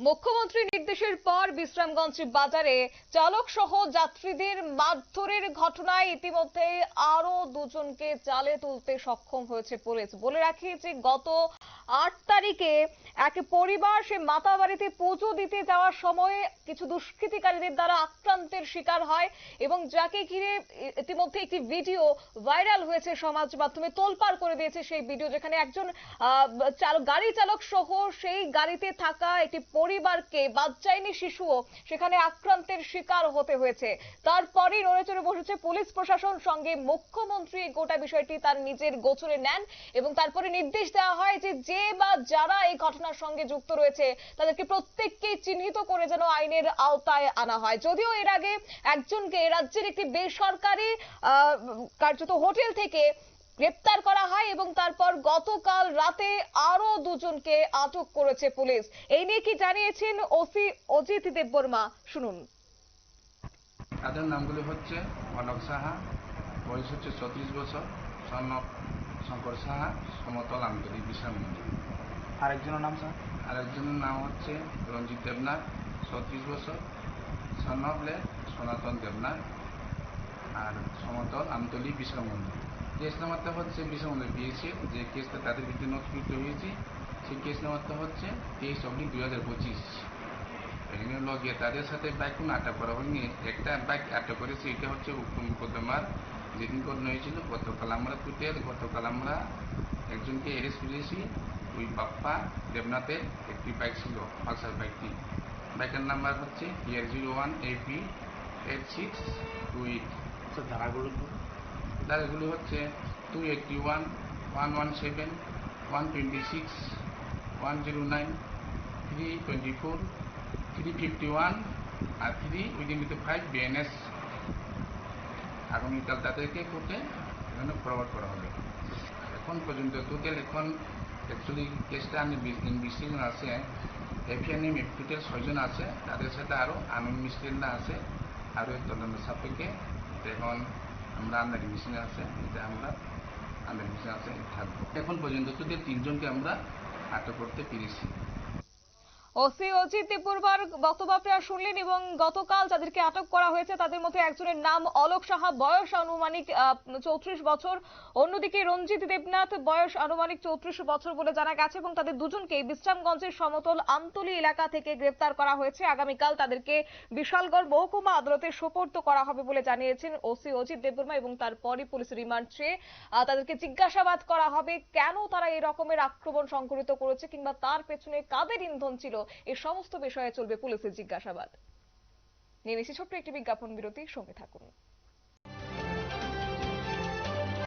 মুখ্যমন্ত্রীর নির্দেশের পর বিশ্রামগঞ্জ বাজারে চালক সহ যাত্রীদের মারধরের ঘটনায় ইতিমধ্যে আরও দুজনকে জালে তুলতে সক্ষম হয়েছে পুলিশ। বলে রাখি যে গত আট তারিখে এক পরিবার সে মাতা বাড়িতে পুজো দিতে যাওয়ার সময় কিছু দুষ্কৃতিকারীদের দ্বারা আক্রান্তের শিকার হয় এবং যাকে ঘিরে ইতিমধ্যে একটি ভিডিও ভাইরাল হয়েছে সমাজ মাধ্যমে, তোলপাড় করে দিয়েছে সেই ভিডিও যেখানে একজন গাড়ি চালক সহ সেই গাড়িতে থাকা একটি পরিবারকে বাচ্চাইনি শিশুও সেখানে আক্রান্তের শিকার হতে হয়েছে। তারপরেই নড়েচড়ে বসেছে পুলিশ প্রশাসন সঙ্গে মুখ্যমন্ত্রী গোটা বিষয়টি তার নিজের গোচরে নেন এবং তারপরে নির্দেশ দেওয়া হয় যে যে বা যারা এই ঘটনার সঙ্গে যুক্ত রয়েছে, তাদেরকে প্রত্যেককে চিহ্নিত করে যেন আইনের আওতায় আনা হয়। যদিও এর আগে একজনকে রাজ্যের একটি বেসরকারি কার্যত হোটেল থেকে গ্রেপ্তার করা হয় এবং তারপর গতকাল রাতে আরও দুজনকে আটক করেছে পুলিশ। এই নিয়ে কি জানিয়েছেন ওসি অজিত দেববর্মা? শুনুন। তাদের নামগুলি হচ্ছে অনক সাহা, বয়স হচ্ছে চৌত্রিশ বছর সনক শঙ্কর সাহা সমতল আন্তরিক বিশ্রাম মন্দির আরেকজনের নাম স্যার? আরেকজনের নাম হচ্ছে রঞ্জিত দেবনাথ চৌত্রিশ বছর সনকলে সনাতন দেবনাথ আর সমতল আমতলি বিশ্রাম মন্দির কেস নামাতে হচ্ছে বিশ্রাম মন্দির পেয়েছে যে কেসটা তাদের বিরুদ্ধে নোটিফিকেট হয়েছে সেই কেস নামাতে হচ্ছে তেইশ অব্দি দুই হাজার পঁচিশ। এখানে লগে তাদের সাথে বাইক কোনো আটক করা হয়নি একটা বাইক আটক করেছে এটা হচ্ছে উক্ত মুকদ্দমার যেদিন করে হয়েছিল গতকাল আমরা টুটের গতকাল আমরা একজনকে অ্যারেস্ট করেছি। ওই বাপ্পা দেবনাথের একটি বাইক ছিল পালসার বাইকটি বাইকের নাম্বার হচ্ছে ইয়ার zero one AP eight six two eight ধারাগুলো কি? তারগুলি হচ্ছে two eighty one one one seven one twenty six one zero nine three twenty four three fifty one আর থ্রি উইদিন ফাইভ বিএনএস আগামীকাল তাদেরকে কোর্টে এখানে ফরওয়ার্ড করা হবে। এখন পর্যন্ত টোটাল এখন অ্যাকচুয়ালি কেসটা আমি ইনভেস্টিগেশন আছে এফআইএনএম টোটাল ছয়জন আছে, তাদের সাথে আরও আনন্দ মিস্ত্রিরা আছে আরও তদন্ত সাপেক্ষে। এখন আমরা আন্ডার মিশনে আছে, এটা আমরা আন্ডার মিশনে আছে, থাকব। এখন পর্যন্ত টোটাল তিনজনকে আমরা আটক করতে পেরেছি। ওসি অজিত দেববর্মার বক্তব্য আপনারা শুনলেন এবং গতকাল যাদেরকে আটক করা হয়েছে, তাদের মধ্যে একজনের নাম অলোক সাহা, বয়স আনুমানিক চৌত্রিশ বছর। অন্যদিকে রঞ্জিত দেবনাথ, বয়স আনুমানিক চৌত্রিশ বছর বলে জানা গেছে এবং তাদের দুজনকে বিশ্রামগঞ্জের সমতল আমতলী এলাকা থেকে গ্রেপ্তার করা হয়েছে। আগামীকাল তাদেরকে বিশালগড় মহকুমা আদালতে সোপর্দ করা হবে বলে জানিয়েছেন ওসি অজিত দেববর্মা এবং তারপরই পুলিশ রিমান্ড চেয়ে তাদেরকে জিজ্ঞাসাবাদ করা হবে কেন তারা এই রকমের আক্রমণ সংঘটিত করেছে কিংবা তার পেছনে কাদের ইন্ধন ছিল এই সমস্ত বিষয়ে চলবে পুলিশের জিজ্ঞাসাবাদ। নিচ্ছি ছোট্ট একটি বিজ্ঞাপন বিরতি সঙ্গে থাকুন।